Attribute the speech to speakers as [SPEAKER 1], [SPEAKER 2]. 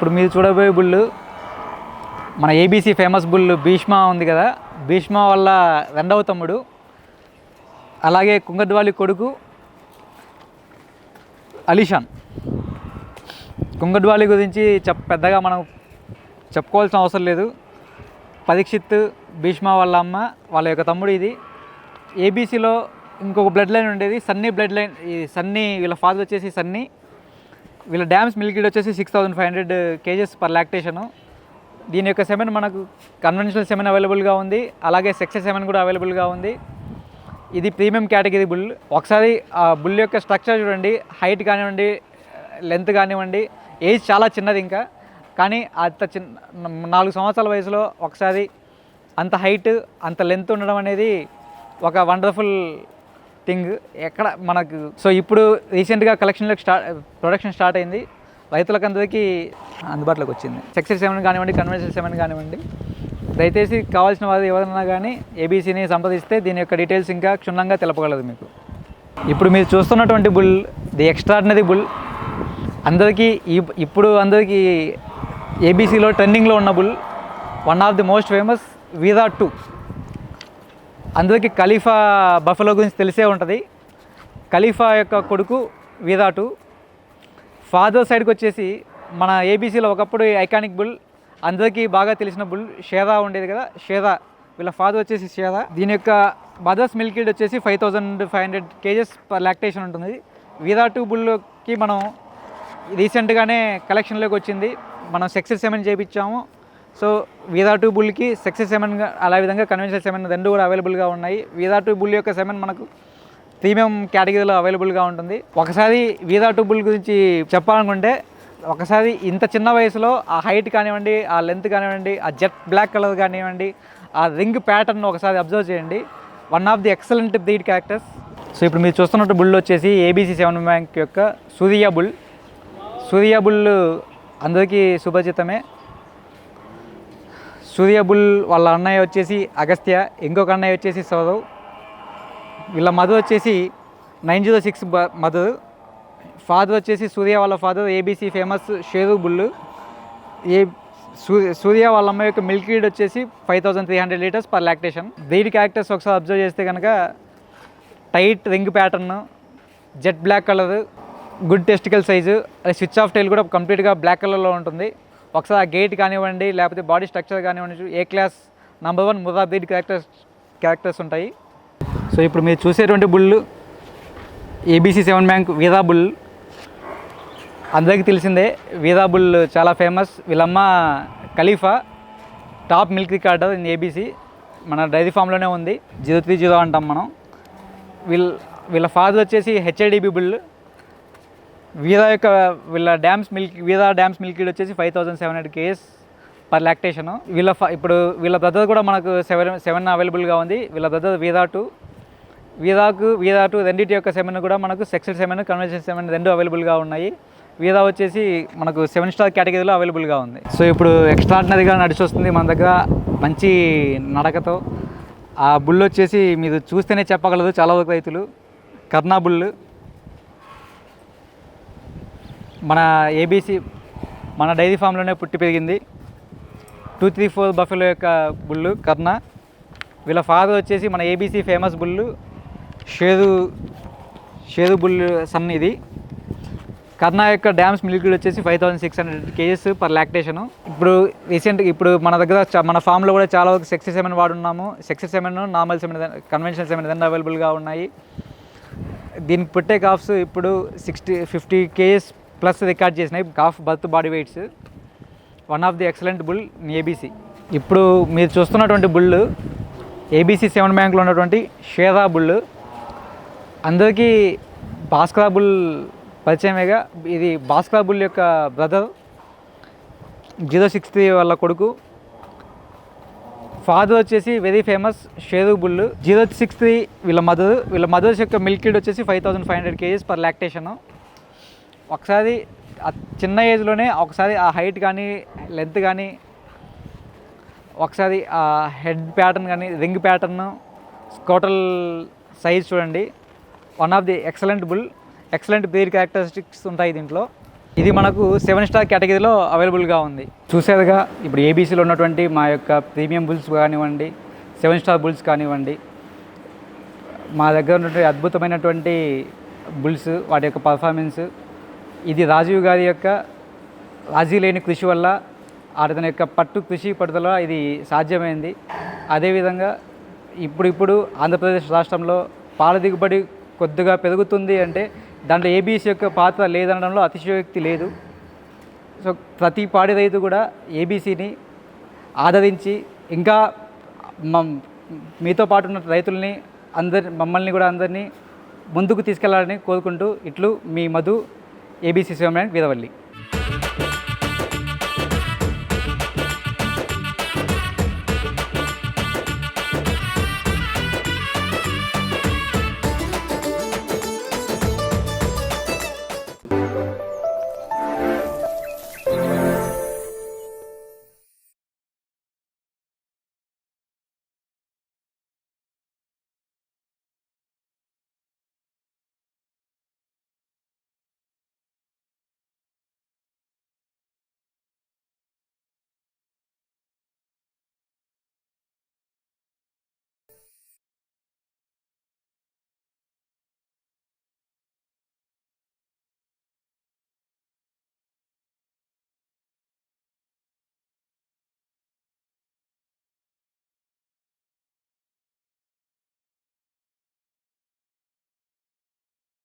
[SPEAKER 1] ఇప్పుడు మీరు చూడబోయే బుల్ మన ఏబీసీ ఫేమస్ బుల్ భీష్మ ఉంది కదా. భీష్మ వల్ల రెండవ తమ్ముడు. అలాగే కుంగద్వాలి కొడుకు అలీషాన్. కుంగద్వాలి గురించి చెప్ పెద్దగా మనం చెప్పుకోవాల్సిన అవసరం లేదు. పరీక్షిత్ భీష్మ వాళ్ళ అమ్మ వాళ్ళ యొక్క తమ్ముడు ఇది. ఏబీసీలో ఇంకొక బ్లడ్ లైన్ ఉండేది. సన్నీ బ్లడ్ లైన్ ఈ సన్నీ వీళ్ళ ఫాదర్ వచ్చేసి సన్నీ. వీళ్ళ డ్యామ్స్ మిల్కిడ్ వచ్చేసి six thousand five hundred kgs per lactation దీని యొక్క సెమెన్ మనకు కన్వెన్షనల్ సెమెన్ అవైలబుల్గా ఉంది. అలాగే సెక్సెస్ సెమెన్ కూడా అవైలబుల్గా ఉంది. ఇది ప్రీమియం కేటగిరీ బుల్ ఒకసారి ఆ బుల్ యొక్క స్ట్రక్చర్ చూడండి. హైట్ కానివ్వండి లెంత్ కానివ్వండి. ఏజ్ చాలా చిన్నది ఇంకా. కానీ అంత చిన్న నాలుగు సంవత్సరాల వయసులో ఒకసారి అంత హైట్ అంత లెంత్ ఉండడం అనేది ఒక వండర్ఫుల్ థింగ్ ఎక్కడ మనకు సో ఇప్పుడు రీసెంట్గా కలెక్షన్లోకి స్టార్ట్ ప్రొడక్షన్ స్టార్ట్ అయింది. రైతులకు అందరికీ అందుబాటులోకి వచ్చింది. సక్సెస్ సెవెన్ కానివ్వండి కన్వెన్షన్ సెవెన్ కానివ్వండి. దయచేసి కావాల్సిన వారు ఎవరైనా కానీ ఏబీసీని సంప్రదిస్తే దీని యొక్క డీటెయిల్స్ ఇంకా క్షుణ్ణంగా తెలపగలదు మీకు. ఇప్పుడు మీరు చూస్తున్నటువంటి బుల్ ది ఎక్స్ట్రాడినరీ బుల్ అందరికీ ఈ- ఇప్పుడు అందరికీ ఏబీసీలో ట్రెండింగ్లో ఉన్న bull one of the most famous Veeda two అందరికీ ఖలీఫా బఫలో గురించి తెలిసే ఉంటుంది. ఖలీఫా యొక్క కొడుకు వీదా ఫాదర్ సైడ్కి వచ్చేసి మన ఏబీసీలో ఒకప్పుడు ఐకానిక్ బుల్ అందరికీ బాగా తెలిసిన బుల్ షేదా ఉండేది కదా షేదా. వీళ్ళ ఫాదర్ వచ్చేసి షేదా. దీని యొక్క మదర్స్ మిల్కిడ్ వచ్చేసి five thousand five hundred kgs per lactation ఉంటుంది. వీదా టూ బుల్కి మనం రీసెంట్గానే కలెక్షన్లోకి వచ్చింది. మనం సెక్సెస్ ఏమైనా చేయించాము సో వీదా టూ బుల్కి సక్సెస్ సెమెన్ అలా విధంగా కన్వెన్షనల్ సెమెన్ రెండు కూడా అవైలబుల్గా ఉన్నాయి. వీదా టూ బుల్ యొక్క సెమెన్ మనకు ప్రీమియం కేటగిరీలో అవైలబుల్గా ఉంటుంది. ఒకసారి వీదా టూ బుల్ గురించి చెప్పాలనుకుంటే ఒకసారి ఇంత చిన్న వయసులో ఆ హైట్ కానివ్వండి ఆ లెంత్ కానివ్వండి ఆ జెట్ బ్లాక్ కలర్ కానివ్వండి ఆ రింగ్ ప్యాటర్న్ ఒకసారి అబ్జర్వ్ చేయండి. One of the excellent breed characters so ఇప్పుడు మీరు చూస్తున్నట్టు బుల్ వచ్చేసి ఏబీసీ సెవెన్ బ్యాంక్ యొక్క సూర్య బుల్ సూర్య బుల్ అందరికీ సుపరిచితమే సూర్య బుల్ వాళ్ళ అన్నయ్య వచ్చేసి అగస్త్య ఇంకొక అన్నయ్య వచ్చేసి సౌరవ్. వీళ్ళ మధు వచ్చేసి nine zero six mother. Father వచ్చేసి సూర్య వాళ్ళ father ABC famous Sheru bull ఏ సూర్య సూర్య వాళ్ళ అమ్మాయి యొక్క మిల్క్ రీడ్ వచ్చేసి five thousand three hundred litres per lactation. దీని క్యారెక్టర్స్ ఒకసారి అబ్జర్వ్ చేస్తే కనుక tight ring pattern jet black colour good testicle size అది స్విచ్ ఆఫ్ టైల్ కూడా కంప్లీట్గా బ్లాక్ కలర్లో ఉంటుంది. ఒకసారి ఆ గేట్ కానివ్వండి లేకపోతే బాడీ స్ట్రక్చర్ కానివ్వండి A class number one Murrah characters characters ఉంటాయి. సో ఇప్పుడు మీరు చూసేటువంటి bull ABC seven bank Veeda bull అందరికీ తెలిసిందే వీదా బుల్ చాలా famous వీళ్ళమ్మ Khalifa top milk recorder in ABC మన డైరీ ఫామ్లోనే ఉంది. జీరో త్రీ జీరో అంటాం మనం. వీళ్ళ వీళ్ళ ఫాదర్ వచ్చేసి హెచ్ఐడిబి బుల్ వీదా యొక్క వీళ్ళ dams milk Veeda dams milk వచ్చేసి five thousand seven hundred kgs per lactation వీళ్ళ ఫ- ఇప్పుడు వీళ్ళ బ్రదర్ కూడా మనకు సెవెన్ సెవెన్ అవైలబుల్గా ఉంది. వీళ్ళ బ్రదర్ వీదా టూ వీదాకు వీదా టూ రెండింటి యొక్క సెవెన్ కూడా మనకు సెక్సెడ్ సెవెన్ కన్వెన్షన్ సెవెన్ రెండు అవైలబుల్గా ఉన్నాయి. వీదా వచ్చేసి మనకు సెవెన్ స్టార్ కేటగిరీలో అవైలబుల్గా ఉంది. సో ఇప్పుడు ఎక్స్ట్రాడినరీగా నడిచి వస్తుంది మన దగ్గర. మంచి నడకతో. ఆ బుల్ వచ్చేసి మీరు చూస్తేనే చెప్పగలదు చాలా వరకు రైతులు. కర్ణా బుల్ మన ఏబీసీ మన డైరీ ఫామ్లోనే పుట్టి పెరిగింది. టూ త్రీ ఫోర్ బఫెలో యొక్క బుల్లు కర్ణ. వీళ్ళ ఫాదర్ వచ్చేసి మన ABC famous bull Sheru Sheru bull son ఇది. కర్ణ యొక్క డ్యామ్స్ మిల్క్ వచ్చేసి five thousand six hundred kgs per lactation. ఇప్పుడు రీసెంట్ ఇప్పుడు మన దగ్గర మన ఫామ్లో కూడా చాలా వరకు sexed semen వాడున్నాము. Sexed semen normal semen conventional semen రెండు అవైలబుల్గా ఉన్నాయి. దీనికి పుట్టే కాఫ్స్ ఇప్పుడు sixty fifty kgs plus record చేసినాయి calf birth body weights one of the excellent bull ABC ఇప్పుడు మీరు చూస్తున్నటువంటి బుల్ ఏబీసీ సెవెన్ బ్యాంక్లో ఉన్నటువంటి షేరా బుల్. అందరికీ భాస్కర బుల్ పరిచయమేగా. ఇది భాస్కర బుల్ యొక్క బ్రదర్ జీరో సిక్స్ త్రీ వాళ్ళ కొడుకు. ఫాదర్ వచ్చేసి very famous Sheru bull. Zero six three వీళ్ళ మదర్ వీళ్ళ మదర్స్ యొక్క మిల్క్ వచ్చేసి five thousand five hundred kgs per lactation. ఒకసారి ఆ చిన్న ఏజ్లోనే ఒకసారి ఆ హైట్ కానీ లెంత్ కానీ ఒకసారి ఆ హెడ్ ప్యాటర్న్ కానీ రింగ్ ప్యాటర్న్ స్కోటల్ సైజ్ చూడండి. One of the excellent bull excellent breed characteristics ఉంటాయి దీంట్లో. ఇది మనకు సెవెన్ స్టార్ కేటగిరీలో అవైలబుల్గా ఉంది. చూసేదిగా ఇప్పుడు ఏబీసీలో ఉన్నటువంటి మా యొక్క ప్రీమియం బుల్స్ కానివ్వండి సెవెన్ స్టార్ బుల్స్ కానివ్వండి మా దగ్గర ఉన్నటువంటి అద్భుతమైనటువంటి బుల్స్ వాటి యొక్క పర్ఫార్మెన్స్ ఇది రాజీవ్ గారి యొక్క రాజీ లేని కృషి వల్ల అతని యొక్క పట్టు కృషి పట్టుదల ఇది సాధ్యమైంది. అదేవిధంగా ఇప్పుడిప్పుడు ఆంధ్రప్రదేశ్ రాష్ట్రంలో పాల దిగుబడి కొద్దిగా పెరుగుతుంది అంటే దాంట్లో ఏబీసీ యొక్క పాత్ర లేదనడంలో అతిశయోక్తి లేదు. సో ప్రతి పాడి రైతు కూడా ఏబీసీని ఆదరించి ఇంకా మీతో పాటు ఉన్న రైతుల్ని అందరి మమ్మల్ని కూడా అందరినీ ముందుకు తీసుకెళ్ళాలని కోరుకుంటూ ఇట్లు మీ Madhu A B C Soman വീതവല്ലി